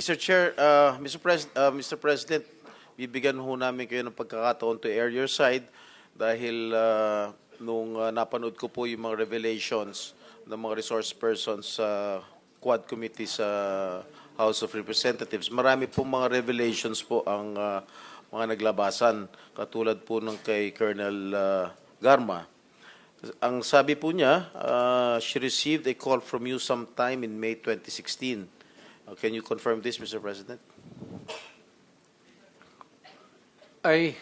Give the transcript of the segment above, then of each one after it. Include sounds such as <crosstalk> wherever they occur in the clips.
Mr. Chair, uh, Mr. Pres- uh, Mr. President, bibigyan ho namin kayo ng pagkakataon to air your side dahil uh, nung uh, napanood ko po yung mga revelations ng mga resource persons sa Quad Committee sa House of Representatives. Marami po mga revelations po ang uh, mga naglabasan katulad po ng kay Colonel uh, Garma. Ang sabi po niya, uh, she received a call from you sometime in May 2016. Uh, can you confirm this, Mr. President? Ay,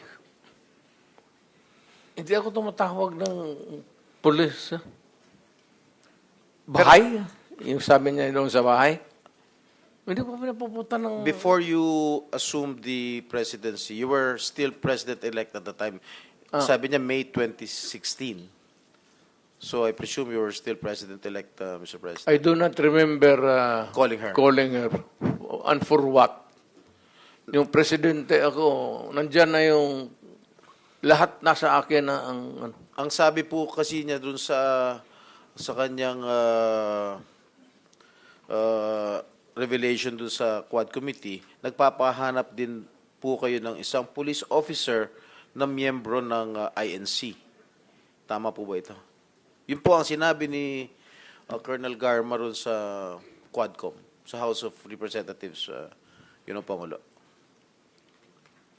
hindi ako tumatawag ng pulis. ah. Bahay? Yung sabi niya doon sa bahay? Hindi ko pinapupunta ng... Before you assumed the presidency, you were still president-elect at the time. Ah. Sabi niya May 2016. So I presume you were still president-elect, uh, Mr. President. I do not remember uh, Calling her. calling her. And for what? Yung presidente ako, nandyan na yung lahat nasa akin na ang... ano. Ang sabi po kasi niya dun sa sa kanyang uh, uh, revelation dun sa Quad Committee, nagpapahanap din po kayo ng isang police officer na miyembro ng uh, INC. Tama po ba ito? Yun po ang sinabi ni uh, Colonel Garma ron sa Quadcom, sa House of Representatives, uh, yun ang Pangulo.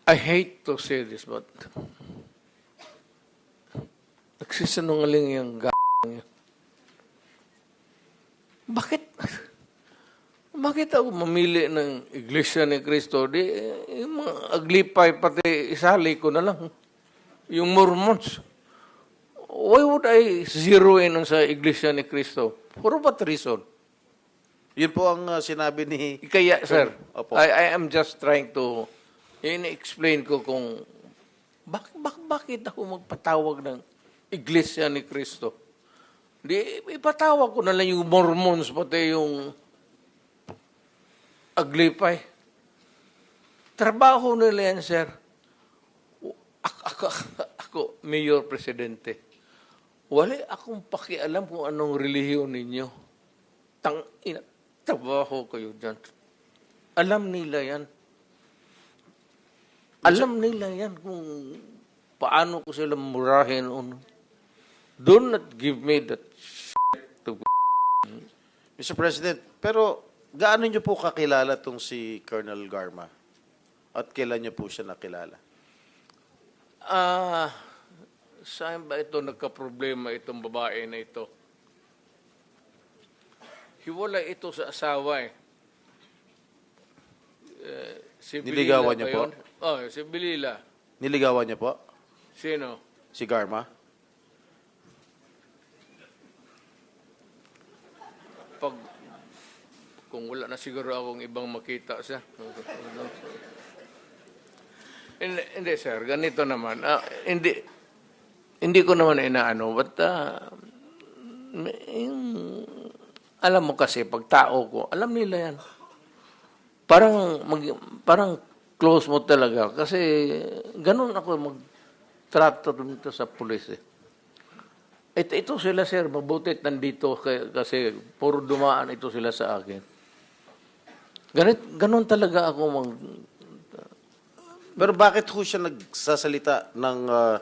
I hate to say this, but nagsisinungaling yung g*** niya. Bakit? Bakit ako mamili ng Iglesia ni Cristo? Di, eh, yung mga aglipay, pati isali ko na lang. Yung Mormons. Why would I zero in on sa Iglesia ni Cristo? For what reason? Yun po ang uh, sinabi ni Kaya, sir, Opo. I, I am just trying to in-explain ko kung bak, bak, bakit ako magpatawag ng Iglesia ni Cristo. Di, ipatawag ko na lang yung Mormons, pati yung Aglipay. Trabaho nila yan, sir. Ako, ako, ako Mayor Presidente. Wala akong pakialam kung anong relihiyon ninyo. Tang ina, trabaho kayo dyan. Alam nila yan. Alam nila yan kung paano ko sila murahin. Ano. Do not give me that shit to Mr. President, pero gaano niyo po kakilala tong si Colonel Garma? At kailan niyo po siya nakilala? Ah, saan ba ito nagka-problema itong babae na ito? Hiwalay ito sa asawa eh. Eh, si Niligawan Bilila niya ba po? yun? Oh, si Bilila. Niligawan niya po? Sino? Si Garma? Pag kung wala na siguro akong ibang makita siya. <laughs> hindi, hindi sir, ganito naman. Ah, hindi hindi ko naman inaano, but ah, yung, alam mo kasi pag tao ko, alam nila yan. Parang mag, parang close mo talaga kasi ganun ako magtrato dito sa pulis eh. Ito, ito sila, sir. Mabuti at nandito kasi puro dumaan ito sila sa akin. Ganit, ganun talaga ako mag... Pero bakit ho siya nagsasalita ng, uh,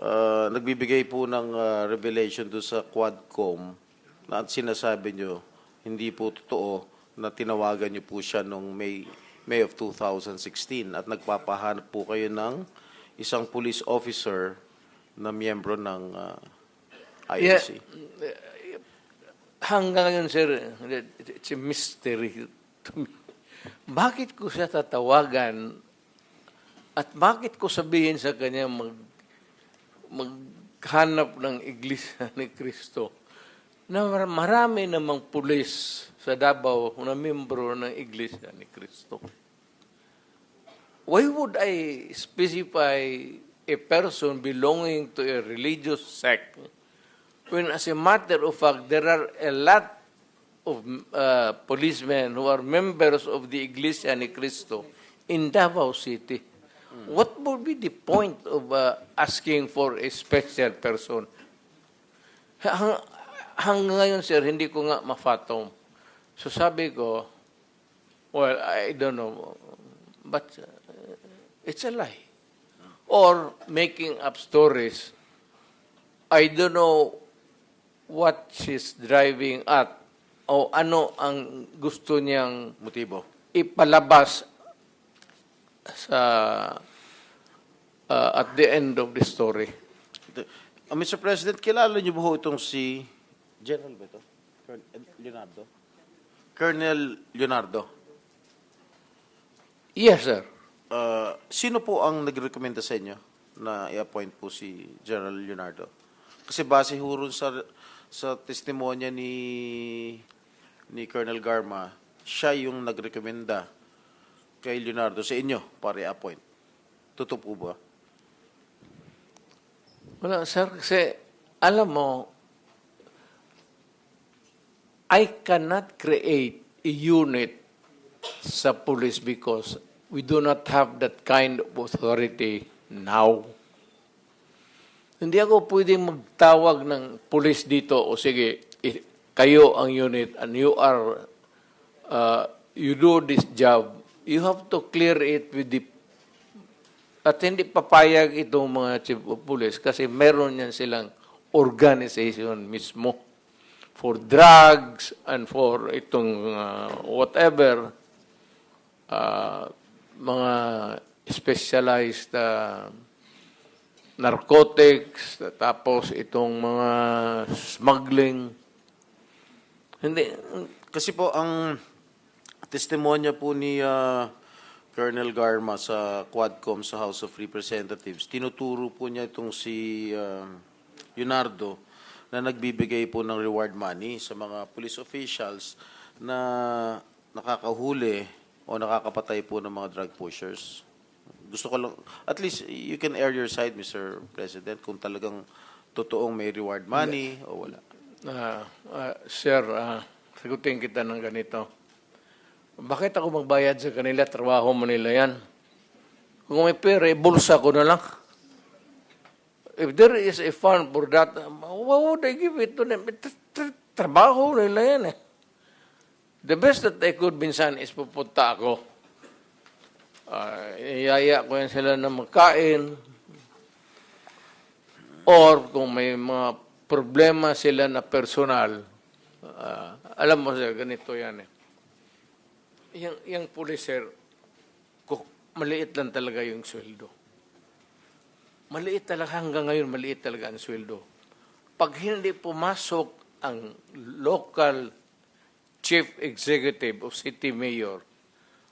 uh, nagbibigay po ng uh, revelation doon sa Quadcom na at sinasabi niyo hindi po totoo na tinawagan niyo po siya noong May, May of 2016 at nagpapahanap po kayo ng isang police officer na miyembro ng uh, INC. Hanggang ngayon, sir, it's a mystery to me. Bakit ko siya tatawagan at bakit ko sabihin sa kanya mag, maghanap ng iglesia ni Kristo na mar- marami namang pulis sa Davao na membro ng iglesia ni Kristo. Why would I specify a person belonging to a religious sect when as a matter of fact there are a lot of uh, policemen who are members of the Iglesia ni Cristo in Davao City. What would be the point of uh, asking for a special person? Hang, hanggang ngayon, sir, hindi ko nga mafatom. So sabi ko, Well, I don't know. But uh, it's a lie. Or making up stories. I don't know what she's driving at o ano ang gusto niyang Motibo. ipalabas sa uh, at the end of the story. Ito- Ah, Mr. President, kilala niyo ba ho itong si General ba ito? Colonel Leonardo? Colonel Leonardo. Yes, sir. Ah, sino po ang nagrekomenda sa inyo na i-appoint po si General Leonardo? Kasi base ho sa sa testimonya ni ni Colonel Garma, siya yung nagrekomenda kay Leonardo sa inyo para i-appoint. Totoo po ba? Wala, sir, kasi alam mo, I cannot create a unit sa police because we do not have that kind of authority now. Hindi ako pwedeng magtawag ng police dito o sige, kayo ang unit and you are, uh, you do this job. You have to clear it with the at hindi papayag itong mga chief of police kasi meron yan silang organization mismo for drugs and for itong uh, whatever uh, mga specialized uh, narcotics tapos itong mga smuggling. Hindi Kasi po ang testimonya po ni ah, Colonel Garma sa Quadcom sa House of Representatives, tinuturo po niya itong si ah, Leonardo na nagbibigay po ng reward money sa mga police officials na nakakahuli o nakakapatay po ng mga drug pushers. Gusto ko lang, at least you can air your side, Mr. President, kung talagang totoong may reward money o wala. Ah, ah, sir, ah, sagutin kita ng ganito. Bakit ako magbayad sa kanila? Trabaho mo nila yan. Kung may pera, eh, bulsa ko na lang. If there is a fund for that, why would I give it to them? Tra- tra- Trabaho nila yan eh. The best that I could minsan is pupunta ako. Uh, iyaya ko yan sila na magkain. Or kung may mga problema sila na personal, ah, alam mo sir, ganito yan eh. Yung, yung police sir, maliit lang talaga yung sweldo. Maliit talaga, hanggang ngayon maliit talaga ang sweldo. Pag hindi pumasok ang local chief executive o city mayor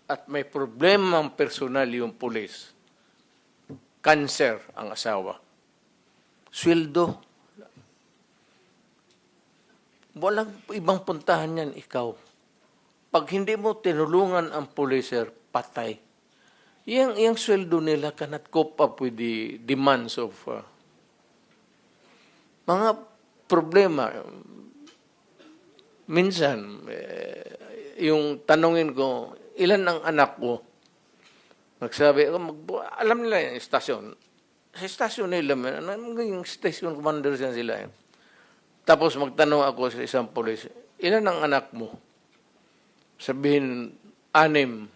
at may problema ang personal yung police, cancer ang asawa sweldo. Walang ibang puntahan yan, ikaw. Pag hindi mo tinulungan ang policer, patay. Yang, yang sweldo nila cannot cope up with the demands of uh, mga problema. Minsan, eh, yung tanongin ko, ilan ang anak ko? Magsabi, ako, mag, alam nila yung istasyon. Sa istasyon nila, ano, yung station commander sila. Eh. Tapos magtanong ako sa isang polis, ilan ang anak mo? Sabihin, anim.